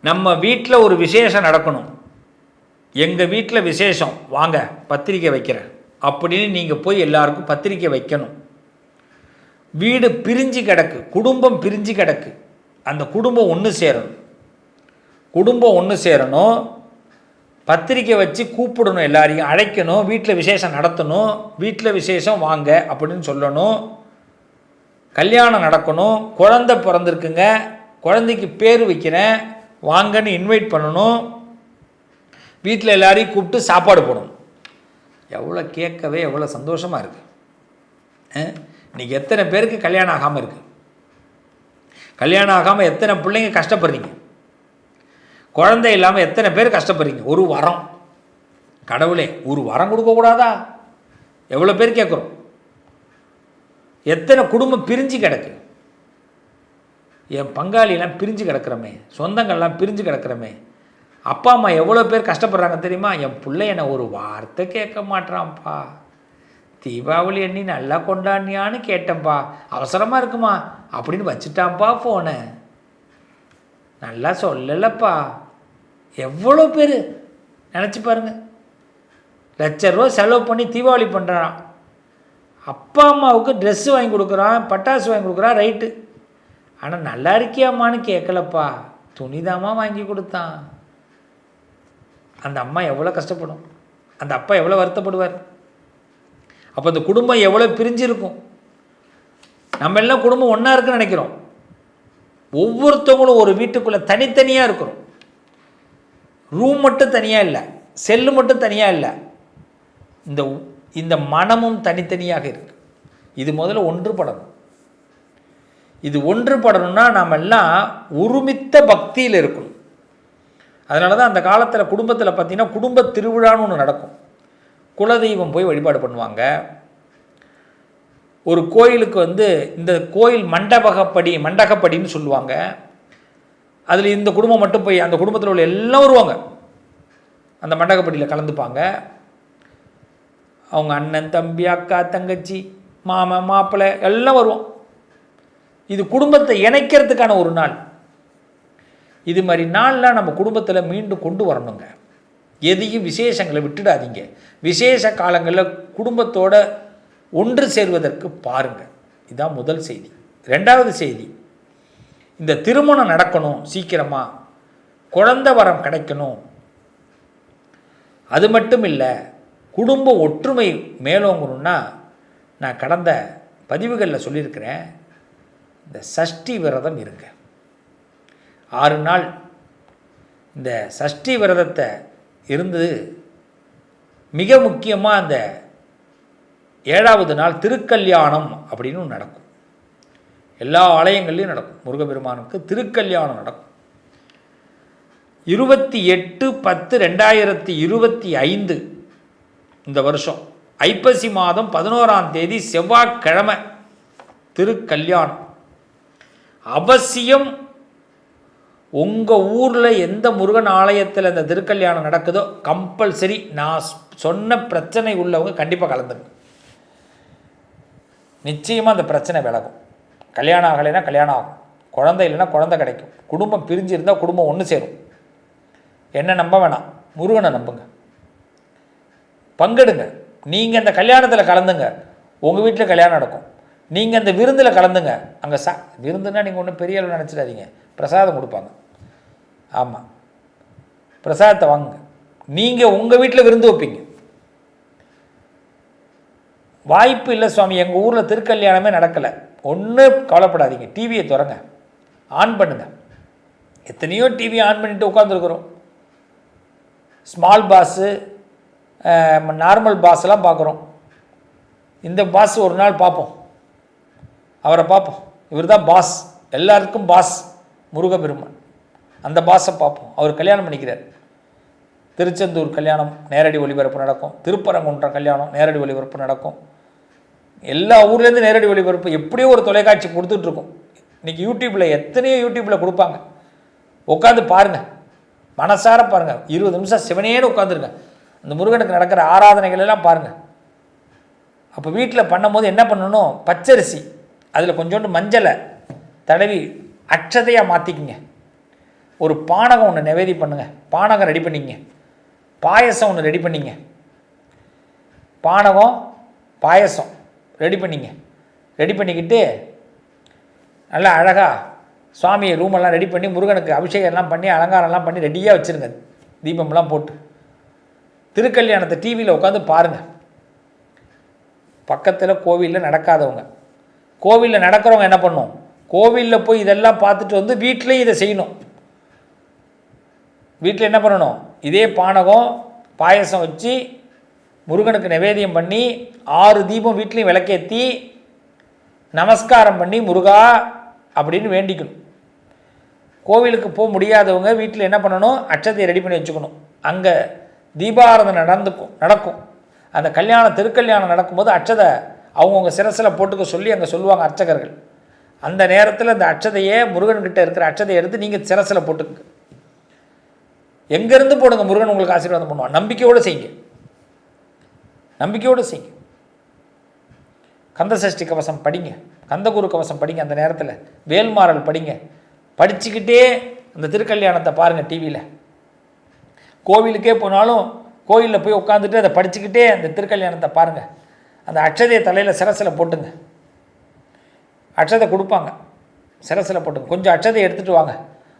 நம்ம வீட்டில் ஒரு விசேஷம் நடக்கணும். எங்கள் வீட்டில் விசேஷம். வாங்க பத்திரிக்கை வைக்கிறேன். அப்படின்னு நீங்கள் போய் எல்லாருக்கும் பத்திரிக்கை வைக்கணும். வீடு பிரிஞ்சு கிடக்கு. குடும்பம் பிரிஞ்சு கிடக்கு. அந்த குடும்பம் ஒன்று சேரணும். குடும்பம் ஒன்று சேரணும். பத்திரிக்கை வச்சு கூப்பிடணும் எல்லாரையும். அழைக்கணும். வீட்டில் விசேஷம் நடத்தணும். வீட்டில் விசேஷம் வாங்க அப்படின்னு சொல்லணும். கல்யாணம் நடக்கணும். குழந்தை பிறந்திருக்குங்க. குழந்தைக்கு பேர் வைக்கிறேன். வாங்கன்னு இன்வைட் பண்ணணும். வீட்டில் எல்லாரையும் கூப்பிட்டு சாப்பாடு போடணும். எவ்வளோ கேட்கவே எவ்வளோ சந்தோஷமாக இருக்குது இன்றைக்கி எத்தனை பேருக்கு கல்யாணம் ஆகாமல் இருக்குது கல்யாணம் ஆகாமல் எத்தனை பிள்ளைங்க கஷ்டப்படுறீங்க? குழந்தை இல்லாமல் எத்தனை பேர் கஷ்டப்படுறீங்க? ஒரு வரம். கடவுளே ஒரு வரம் கொடுக்கக்கூடாதா எவ்வளோ பேர் கேட்குறோம்? எத்தனை குடும்பம் பிரிஞ்சு கிடக்கு? என் பங்காளியெல்லாம் பிரிஞ்சு கிடக்கிறமே சொந்தங்கள்லாம் பிரிஞ்சு கிடக்கிறமே அப்பா அம்மா எவ்வளோ பேர் கஷ்டப்படுறாங்க தெரியுமா? என் பிள்ளை என்னை ஒரு வார்த்தை கேட்க மாட்றான்ப்பா. தீபாவளி எண்ணி நல்லா கொண்டாடினியான்னு கேட்டேன்ப்பா. அவசரமாக இருக்குமா? அப்படின்னு வச்சுட்டான்ப்பா ஃபோனை நல்லா சொல்லலப்பா. எவ்வளோ பேர்? நினச்சி பாருங்க. லட்ச ரூபா செலவு பண்ணி தீபாவளி பண்ணுறான் அப்பா அம்மாவுக்கு ட்ரெஸ்ஸு வாங்கி கொடுக்குறான் பட்டாசு வாங்கி கொடுக்குறான் ரைட்டு ஆனால் நல்லா இருக்கியாம்மான்னு கேட்கலப்பா துணிதாம்மா வாங்கி கொடுத்தான். அந்த அம்மா எவ்வளோ கஷ்டப்படும். அந்த அப்பா எவ்வளோ வருத்தப்படுவார். அப்போ அந்த குடும்பம் எவ்வளோ பிரிஞ்சிருக்கும். நம்ம எல்லாம் குடும்பம் ஒன்றா இருக்குன்னு நினைக்கிறோம். ஒவ்வொருத்தவங்களும் ஒரு வீட்டுக்குள்ளே தனித்தனியாக இருக்கிறோம். ரூம் மட்டும் தனியாக இல்லை. செல்லு மட்டும் தனியாக இல்லை. இந்த இந்த மனமும் தனித்தனியாக இருக்கு. இது முதல்ல ஒன்றுபடணும் இது ஒன்றுபடணும்னா நாம் எல்லாம் ஒருமித்த பக்தியில் இருக்கணும். அதனால தான் அந்த காலத்தில் குடும்பத்தில் பார்த்திங்கன்னா குடும்ப திருவிழான்னு ஒன்று நடக்கும். குலதெய்வம் போய் வழிபாடு பண்ணுவாங்க. ஒரு கோயிலுக்கு வந்து இந்த கோயில் மண்டபகப்படி மண்டகப்படின்னு சொல்லுவாங்க. அதில் இந்த குடும்பம் மட்டும் போய் அந்த குடும்பத்தில் உள்ள எல்லாம் வருவாங்க. அந்த மண்டகப்படியில் கலந்துப்பாங்க. அவங்க அண்ணன் தம்பி அக்கா தங்கச்சி மாமன் மாப்பிள்ளை எல்லாம் வருவோம். இது குடும்பத்தை இணைக்கிறதுக்கான ஒரு நாள். இது மாதிரி நாளெலாம் நம்ம குடும்பத்தில் மீண்டும் கொண்டு வரணுங்க. எதையும் விசேஷங்களை விட்டுடாதீங்க. விசேஷ காலங்களில் குடும்பத்தோட ஒன்று சேர்வதற்கு பாருங்கள் இதுதான் முதல் செய்தி. ரெண்டாவது செய்தி. இந்த திருமணம் நடக்கணும் சீக்கிரமாக குழந்த வரம் கிடைக்கணும். அது மட்டும் இல்லை குடும்ப ஒற்றுமை மேலோங்கணும்னா நான் கடந்த பதிவுகளில் சொல்லியிருக்கிறேன். இந்த சஷ்டி விரதம் இருங்க. ஆறு நாள் இந்த சஷ்டி விரதத்தை இருந்து மிக முக்கியமாக அந்த ஏழாவது நாள் திருக்கல்யாணம் அப்படின்னு நடக்கும். எல்லா ஆலயங்கள்லையும் நடக்கும். முருகப்பெருமானுக்கு திருக்கல்யாணம் நடக்கும். இருபத்தி எட்டு பத்து ரெண்டாயிரத்தி இருபத்தி ஐந்து இந்த வருஷம். ஐப்பசி மாதம் பதினோராம் தேதி செவ்வாய்க்கிழமை திருக்கல்யாணம். அவசியம் உங்கள் ஊரில் எந்த முருகன் ஆலயத்தில் இந்த திருக்கல்யாணம் நடக்குதோ கம்பல்சரி நான் சொன்ன பிரச்சனை உள்ளவங்க கண்டிப்பாக கலந்துங்க நிச்சயமாக அந்த பிரச்சனை விலகும். கல்யாணம் ஆகலைன்னா கல்யாணம் ஆகும். குழந்தை இல்லைன்னா குழந்தை கிடைக்கும். குடும்பம் பிரிஞ்சு இருந்தால் குடும்பம் ஒன்று சேரும். என்ன நம்ப வேணாம். முருகனை நம்புங்க. பங்கெடுங்க. நீங்கள் அந்த கல்யாணத்தில் கலந்துங்க. உங்கள் வீட்டில் கல்யாணம் நடக்கும். நீங்கள் அந்த விருந்தில் கலந்துங்க. அங்கே சா விருந்துன்னா நீங்கள் ஒன்றும் பெரிய அளவு நினச்சிடாதீங்க. பிரசாதம் கொடுப்பாங்க. ஆமாம் பிரசாதத்தை வாங்குங்க. நீங்கள் உங்கள் வீட்டில் விருந்து வைப்பீங்க. வாய்ப்பு இல்லை சுவாமி. எங்கள் ஊரில் திருக்கல்யாணமே நடக்கலை. ஒன்றும் கவலைப்படாதீங்க. டிவியை திறங்க. ஆன் பண்ணுங்க. எத்தனையோ டிவி ஆன் பண்ணிட்டு உட்காந்துருக்குறோம் ஸ்மால் பாஸு நார்மல் பாஸ்லாம் பார்க்குறோம். இந்த பாஸ் ஒரு நாள் பார்ப்போம். அவரை பார்ப்போம். இவர் தான் பாஸ். எல்லாருக்கும் பாஸ். முருகப்பெருமான். அந்த பாஸை பார்ப்போம். அவர் கல்யாணம் பண்ணிக்கிறார். திருச்செந்தூர் கல்யாணம் நேரடி ஒளிபரப்பு நடக்கும். திருப்பரங்குன்ற கல்யாணம் நேரடி ஒளிபரப்பு நடக்கும். எல்லா ஊர்லேருந்து நேரடி ஒளிபரப்பு எப்படியோ ஒரு தொலைக்காட்சி கொடுத்துட்ருக்கோம். இன்றைக்கி யூடியூப்பில் எத்தனையோ யூடியூப்பில் கொடுப்பாங்க. உட்காந்து பாருங்கள் மனசார பாருங்கள் இருபது நிமிஷம் சிவனேன்னு உட்காந்துருங்க. அந்த முருகனுக்கு நடக்கிற ஆராதனைகள் எல்லாம் பாருங்கள் அப்போ வீட்டில் பண்ணும்போது என்ன பண்ணணும்? பச்சரிசி. அதில் கொஞ்சோண்டு மஞ்சளை தடவி அச்சதையாக மாற்றிக்கிங்க ஒரு பானகம் ஒன்று நிவேதி பண்ணுங்கள் பானகம் ரெடி பண்ணிங்க பாயசம் ஒன்று ரெடி பண்ணிங்க பானகம் பாயசம் ரெடி பண்ணிங்க ரெடி பண்ணிக்கிட்டு நல்லா அழகாக சுவாமியை ரூமெல்லாம் ரெடி பண்ணி முருகனுக்கு அபிஷேகம் எல்லாம் பண்ணி அலங்காரம்லாம் பண்ணி ரெடியாக வச்சுருங்க. தீபம்லாம் போட்டு. திருக்கல்யாணத்தை டிவியில் உட்காந்து பாருங்கள் பக்கத்தில் கோவிலில் நடக்காதவங்க. கோவிலில் நடக்கிறவங்க என்ன பண்ணும்? கோவிலில் போய் இதெல்லாம் பார்த்துட்டு வந்து வீட்டிலையும் இதை செய்யணும். வீட்டில் என்ன பண்ணணும்? இதே பானகம் பாயசம் வச்சு முருகனுக்கு நிவேதியம் பண்ணி ஆறு தீபம் வீட்லேயும் விளக்கேற்றி நமஸ்காரம் பண்ணி முருகா அப்படின்னு வேண்டிக்கணும். கோவிலுக்கு போக முடியாதவங்க வீட்டில் என்ன பண்ணணும்? அட்சத்தையை ரெடி பண்ணி வச்சுக்கணும். அங்கே தீபாரதம் நடந்துக்கும் நடக்கும். அந்த கல்யாணம் திருக்கல்யாணம் நடக்கும்போது அச்சதை அவங்கவுங்க சிரசில் போட்டுக்க சொல்லி அங்கே சொல்லுவாங்க அர்ச்சகர்கள். அந்த நேரத்தில் அந்த அட்சதையை முருகன்கிட்ட இருக்கிற அட்சதையை எடுத்து நீங்கள் சிரசில் போட்டுக்குங்க. எங்கேருந்து போடுங்க முருகன் உங்களுக்கு ஆசீர்வாதம் பண்ணுவான்? நம்பிக்கையோடு செய்யுங்க. நம்பிக்கையோடு செய்யுங்க. கந்தசஷ்டி கவசம் படிங்க. கந்தகுரு கவசம் படிங்க அந்த நேரத்தில். வேல்மாறல் படிங்க. படிச்சுக்கிட்டே அந்த திருக்கல்யாணத்தை பாருங்கள் டிவியில் கோவிலுக்கே போனாலும் கோயிலில் போய் உட்காந்துட்டு அதை படிச்சுக்கிட்டே அந்த திருக்கல்யாணத்தை பாருங்கள் அந்த அக்ஷதையை தலையில் சிரசில் போட்டுங்க. அக்ஷதை கொடுப்பாங்க. சிரசில் போட்டுங்க. கொஞ்சம் அக்ஷதையை எடுத்துகிட்டு வாங்க.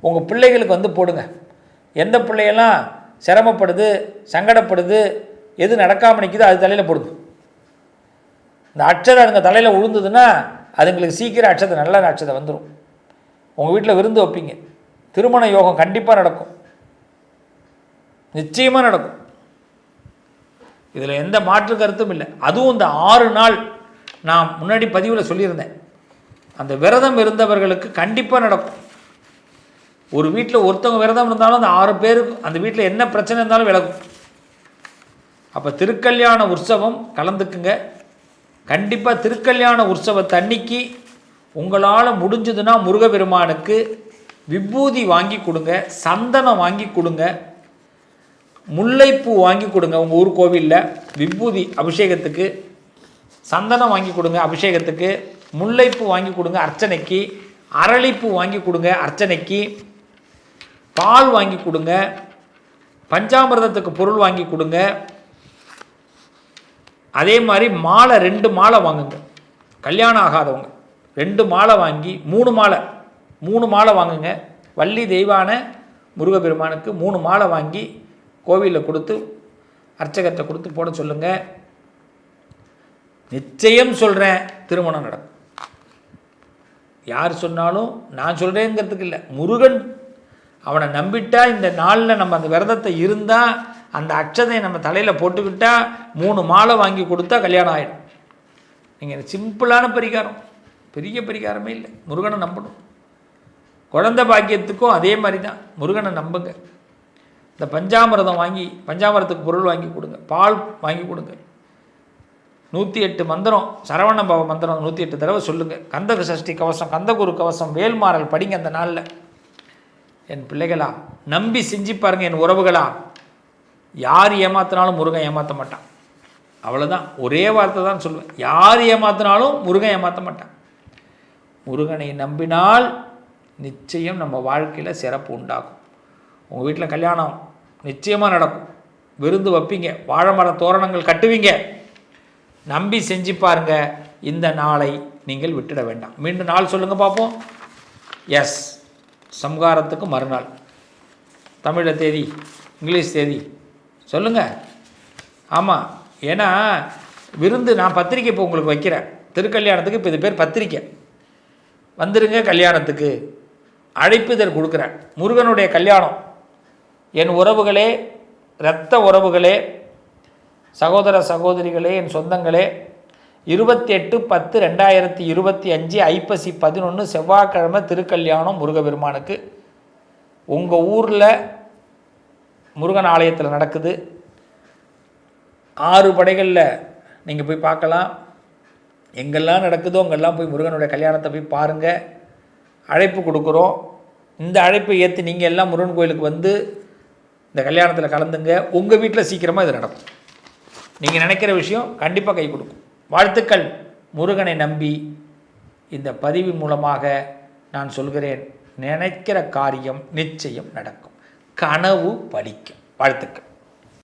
உங்கள் பிள்ளைகளுக்கு வந்து போடுங்க. எந்த பிள்ளையெல்லாம் சிரமப்படுது சங்கடப்படுது எது நடக்காமல் நிற்குதோ அது தலையில் போடுங்க. இந்த அட்சதை அதுங்க தலையில் உழுந்ததுன்னா அதுங்களுக்கு சீக்கிரம் அட்சதை நல்ல அட்சதை வந்துடும் உங்கள் வீட்டில் விருந்து வைப்பீங்க. திருமண யோகம் கண்டிப்பாக நடக்கும். நிச்சயமாக நடக்கும். இதில் எந்த மாற்று கருத்தும் இல்லை. அதுவும் இந்த ஆறு நாள் நான் முன்னாடி பதிவில் சொல்லியிருந்தேன். அந்த விரதம் இருந்தவர்களுக்கு கண்டிப்பாக நடக்கும். ஒரு வீட்டில் ஒருத்தவங்க விரதம் இருந்தாலும் அந்த ஆறு பேருக்கு அந்த வீட்டில் என்ன பிரச்சனை இருந்தாலும் விலகும். அப்போ திருக்கல்யாண உற்சவம் கலந்துக்குங்க. கண்டிப்பாக திருக்கல்யாண உற்சவத்தை அன்னைக்கு உங்களால் முடிஞ்சதுன்னா முருகபெருமானுக்கு விபூதி வாங்கி கொடுங்க சந்தனம் வாங்கி கொடுங்க. முல்லைப்பூ வாங்கி கொடுங்க. உங்கள் ஊர் கோவிலில் விபூதி அபிஷேகத்துக்கு சந்தனம் வாங்கி கொடுங்க அபிஷேகத்துக்கு முல்லைப்பூ வாங்கி கொடுங்க அர்ச்சனைக்கு அரளிப்பூ வாங்கி கொடுங்க அர்ச்சனைக்கு பால் வாங்கி கொடுங்க பஞ்சாமிரதத்துக்கு பொருள் வாங்கி கொடுங்க. அதே மாதிரி மாலை ரெண்டு மாலை வாங்குங்க. கல்யாணம் ஆகாதவங்க. ரெண்டு மாலை வாங்கி மூணு மாலை மூணு மாலை வாங்குங்க. வள்ளி தெய்வான முருகப்பெருமானுக்கு மூணு மாலை வாங்கி கோவிலில் கொடுத்து அர்ச்சகத்தை கொடுத்து போட சொல்லுங்கள் நிச்சயம் சொல்கிறேன் திருமணம் நடக்கும். யார் சொன்னாலும் நான் சொல்கிறேங்கிறதுக்கு இல்லை. முருகன் அவனை நம்பிட்டா இந்த நாளில் நம்ம அந்த விரதத்தை இருந்தால் அந்த அக்ஷதையை நம்ம தலையில் போட்டுக்கிட்டா மூணு மாலை வாங்கி கொடுத்தா கல்யாணம் ஆகிடும் நீங்கள் சிம்பிளான பரிகாரம். பெரிய பரிகாரமே இல்லை. முருகனை நம்பணும். குழந்தை பாக்கியத்துக்கும் அதே மாதிரி தான் முருகனை நம்புங்க. இந்த பஞ்சாமிரதம் வாங்கி பஞ்சாமிரத்துக்கு பொருள் வாங்கி கொடுங்க. பால் வாங்கி கொடுங்க. நூற்றி எட்டு மந்திரம் சரவண பவ மந்திரம் நூற்றி எட்டு தடவை சொல்லுங்கள் கந்தக சஷ்டி கவசம் கந்தகுரு கவசம் வேல்மாறல் படிங்க அந்த நாளில். என் பிள்ளைகளா நம்பி செஞ்சு பாருங்கள் என் உறவுகளா. யார் ஏமாத்தினாலும் முருகன் ஏமாற்ற மாட்டான். அவ்வளோதான் ஒரே வார்த்தை தான் சொல்லுவேன். யார் ஏமாத்தினாலும் முருகன் ஏமாற்ற மாட்டான். முருகனை நம்பினால் நிச்சயம் நம்ம வாழ்க்கையில் சிறப்பு உண்டாகும். உங்கள் வீட்டில் கல்யாணம் நிச்சயமாக நடக்கும். விருந்து வைப்பீங்க. வாழை மர தோரணங்கள் கட்டுவீங்க. நம்பி செஞ்சு பாருங்க. இந்த நாளை நீங்கள் விட்டுட வேண்டாம். மீண்டும் நாள் சொல்லுங்கள் பார்ப்போம் எஸ் சம்ஹாரத்துக்கு மறுநாள். தமிழ தேதி இங்கிலீஷ் தேதி. சொல்லுங்கள் ஆமாம் ஏன்னா விருந்து நான் பத்திரிக்கை இப்போ உங்களுக்கு வைக்கிறேன். திருக்கல்யாணத்துக்கு இப்போ இது பேர் பத்திரிக்கை. வந்துருங்க கல்யாணத்துக்கு. அழைப்புதல் கொடுக்குறேன். முருகனுடைய கல்யாணம். என் உறவுகளே இரத்த உறவுகளே சகோதர சகோதரிகளே என் சொந்தங்களே இருபத்தி எட்டு பத்து ரெண்டாயிரத்தி இருபத்தி அஞ்சு ஐப்பசி பதினொன்று செவ்வாய்க்கிழமை திருக்கல்யாணம் முருகபெருமானுக்கு உங்கள் ஊரில் முருகன் ஆலயத்தில் நடக்குது. ஆறு படைகளில் நீங்கள் போய் பார்க்கலாம். எங்கெல்லாம் நடக்குதோ அங்கெல்லாம் போய் முருகனுடைய கல்யாணத்தை போய் பாருங்கள் அழைப்பு கொடுக்குறோம். இந்த அழைப்பை ஏற்று நீங்கள் எல்லாம் முருகன் கோயிலுக்கு வந்து இந்த கல்யாணத்தில் கலந்துங்க. உங்கள் வீட்டில் சீக்கிரமாக இது நடக்கும். நீங்கள் நினைக்கிற விஷயம் கண்டிப்பாக கை கொடுக்கும். வாழ்த்துக்கள். முருகனை நம்பி இந்த பதிவு மூலமாக நான் சொல்கிறேன். நினைக்கிற காரியம் நிச்சயம் நடக்கும். கனவு படிக்கும். வாழ்த்துக்கள்.